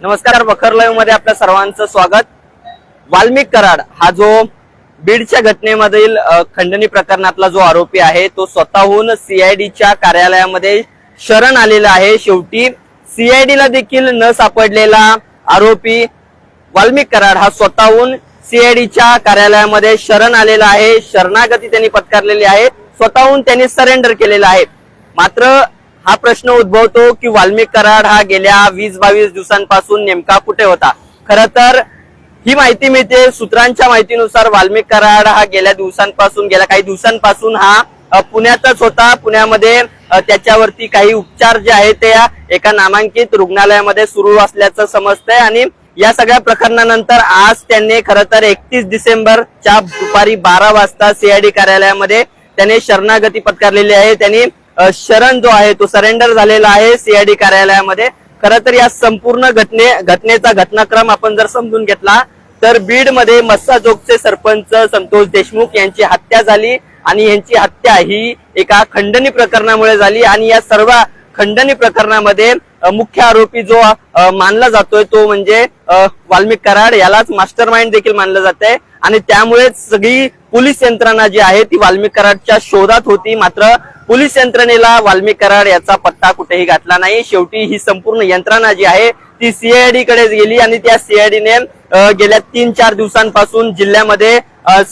नमस्कार बखर लाईव्हमध्ये आपल्या सर्वांचं स्वागत. वाल्मिक कराड हा जो बीडच्या घटनेमधील खंडणी प्रकरणातला जो आरोपी आहे तो स्वतःहून सीआयडीच्या कार्यालयामध्ये शरण आलेला आहे. शेवटी सीआयडीला देखील न सापडलेला आरोपी वाल्मिक कराड हा स्वतःहून सीआयडीच्या कार्यालयामध्ये शरण आलेला आहे. शरणागती त्यांनी पत्कारलेली आहे. स्वतःहून त्यांनी सरेंडर केलेला आहे. मात्र हा प्रश्न उद्भवतो की वाल्मिक कराड हा गेल्या वीस बावीस दिवसांपासून नेमका कुठे होता? खर तर ही माहिती मिळते सूत्रांच्या माहितीनुसार वाल्मिक कराड हा गेल्या दिवसांपासून गेल्या काही दिवसांपासून हा पुण्यातच होता. पुण्यामध्ये त्याच्यावरती काही उपचार जे आहेत ते एका नामांकित रुग्णालयामध्ये सुरू असल्याचं समजतंय आणि या सगळ्या प्रकरणानंतर आज त्यांनी खरं तर एकतीस डिसेंबरच्या दुपारी बारा वाजता सीआयडी कार्यालयामध्ये त्याने शरणागती पत्कारलेली आहे. त्यांनी शरण जो आहे तो सरेंडर झालेला आहे सीआयडी कार्यालयामध्ये. खरं तर या संपूर्ण घटने घटनेचा घटनाक्रम आपण जर समजून घेतला तर बीडमध्ये मस्साजोगचे सरपंच संतोष देशमुख यांची हत्या झाली आणि यांची हत्या ही एका खंडणी प्रकरणामुळे झाली आणि या सर्व खंडणी प्रकरणामध्ये मुख्य आरोपी जो मानला जातोय तो म्हणजे वाल्मिक कराड. यालाच मास्टर माइंड देखील मानलं जात आहे आणि त्यामुळेच सगळी पोलीस यंत्रणा जी आहे ती वाल्मिक कराडच्या शोधात होती. मात्र पोलीस यंत्रणेला वाल्मिक कराड याचा पत्ता कुठेही घातला नाही. शेवटी ही संपूर्ण यंत्रणा जी आहे ती सीआयडी कडेच गेली आणि त्या सीआयडीने गेल्या तीन चार दिवसांपासून जिल्ह्यामध्ये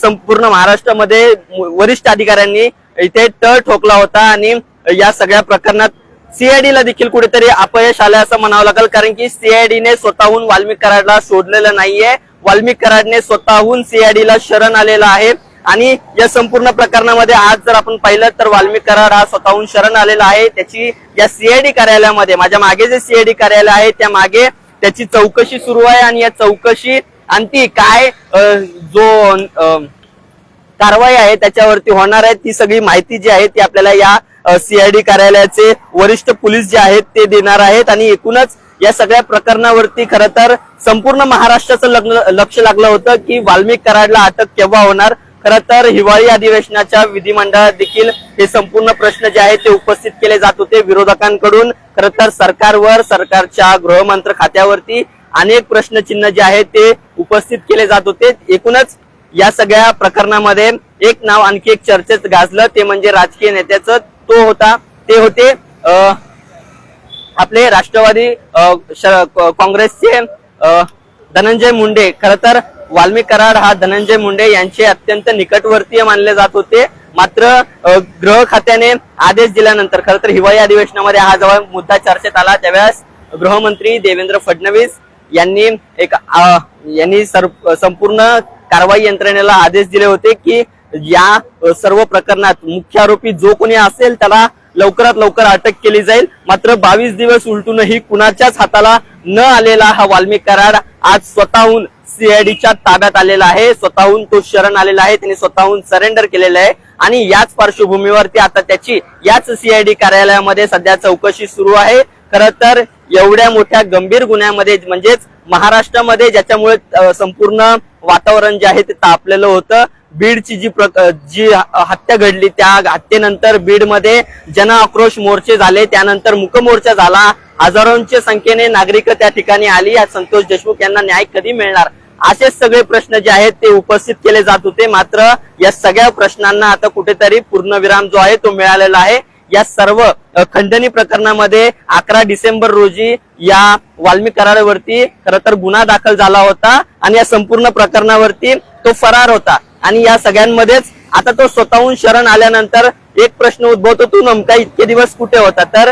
संपूर्ण महाराष्ट्रामध्ये वरिष्ठ अधिकाऱ्यांनी इथे तळ ठोकला होता आणि या सगळ्या प्रकरणात सीआयडीला देखील कुठेतरी अपयश आलं असं म्हणावं लागेल कारण की सीआयडीने स्वतःहून वाल्मिक कराडला शोधलेलं नाहीये. वाल्मिक कराडने स्वतःहून सीआयडीला शरण आलेलं आहे. आणि या संपूर्ण प्रकरणामध्ये आज जर आपण पाहिलं तर वाल्मिक कराड हा स्वतःहून शरण आलेला आहे. त्याची या सीआयडी कार्यालयामध्ये माझ्या मागे जे सीआयडी कार्यालय आहे त्या मागे त्याची चौकशी सुरू आहे आणि या चौकशी आणि ती काय जो कारवाई आहे त्याच्यावरती होणार आहे ती सगळी माहिती जी आहे ती आपल्याला या सीआयडी कार्यालयाचे वरिष्ठ पोलीस जे आहेत ते देणार आहेत. आणि एकूणच या सगळ्या प्रकरणावरती खरं तर संपूर्ण महाराष्ट्राचं लग्न लक्ष लागलं होतं की वाल्मिक कराडला अटक केव्हा होणार खरं तर हिवाळी अधिवेशनाच्या विधिमंडळात देखील हे संपूर्ण प्रश्न जे आहेत ते उपस्थित केले जात होते. विरोधकांकडून खरं तर सरकारवर सरकारच्या गृहमंत्र खात्यावरती अनेक प्रश्नचिन्ह जे आहेत ते उपस्थित केले जात होते. एकूणच या सगळ्या प्रकरणामध्ये एक नाव आणखी एक चर्चेत गाजलं. ते म्हणजे राजकीय नेत्याचं तो होता ते होते आपले राष्ट्रवादी श- काँग्रेसचे धनंजय मुंडे. खर तर वाल्मिक कराड हा धनंजय मुंडे यांचे अत्यंत निकटवर्तीय मानले जात होते. मात्र गृह खात्याने आदेश दिल्यानंतर खरं तर हिवाळी अधिवेशनामध्ये हा जेव्हा मुद्दा चर्चेत आला. त्यावेळेस गृहमंत्री देवेंद्र फडणवीस यांनी एक यांनी संपूर्ण कारवाई यंत्रणेला आदेश दिले होते की या सर्व प्रकरणात मुख्य आरोपी जो कोणी असेल त्याला लवकरात लवकर अटक केली जाईल. मात्र बावीस दिवस उलटूनही कुणाच्याच हाताला न आलेला हा वाल्मिक कराड आज स्वतःहून सीआयडीच्या ताब्यात आलेला आहे. स्वतःहून तो शरण आलेला आहे. त्यांनी स्वतःहून सरेंडर केलेलं आहे. आणि याच पार्श्वभूमीवरती आता त्याची याच सीआयडी कार्यालयामध्ये सध्या चौकशी सुरू आहे. खर तर एवढ्या मोठ्या गंभीर गुन्ह्यामध्ये म्हणजेच महाराष्ट्रामध्ये ज्याच्यामुळे संपूर्ण वातावरण जे आहे ते तापलेलं होतं. बीडची जी प्रक- जी हत्या घडली त्या हत्येनंतर बीडमध्ये जन आक्रोश मोर्चे झाले. त्यानंतर मुकमोर्चा झाला. हजारोंच्या संख्येने नागरिक त्या ठिकाणी आली. या संतोष देशमुख यांना न्याय कधी मिळणार? असे सगळे प्रश्न जे आहेत ते उपस्थित केले जात होते. मात्र या सगळ्या प्रश्नांना आता कुठेतरी पूर्णविराम जो आहे तो मिळालेला आहे. या सर्व खंडणी प्रकरणामध्ये अकरा डिसेंबर रोजी या वाल्मी करारावरती खर तर गुन्हा दाखल झाला होता आणि या संपूर्ण प्रकरणावरती तो फरार होता. आणि या सगळ्यांमध्येच आता तो स्वतःहून शरण आल्यानंतर एक प्रश्न उद्भवतो तू नेमका इतके दिवस कुठे होता? तर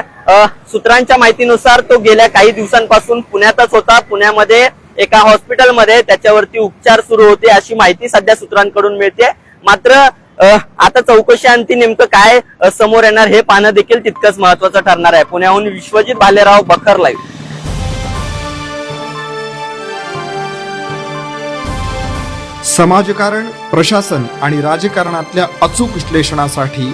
सूत्रांच्या माहितीनुसार तो गेल्या काही दिवसांपासून पुण्यातच होता. पुण्यामध्ये एका हॉस्पिटलमध्ये त्याच्यावरती उपचार सुरू होते अशी माहिती सध्या सूत्रांकडून मिळते. मात्र आता चौकशी नेमकं काय समोर येणार हे पाहणं देखील तितकंच महत्वाचं ठरणार आहे. पुण्याहून विश्वजित भालेराव बखर लाईव्ह. समाजकारण प्रशासन आणि राजकारणातल्या अचूक विश्लेषणासाठी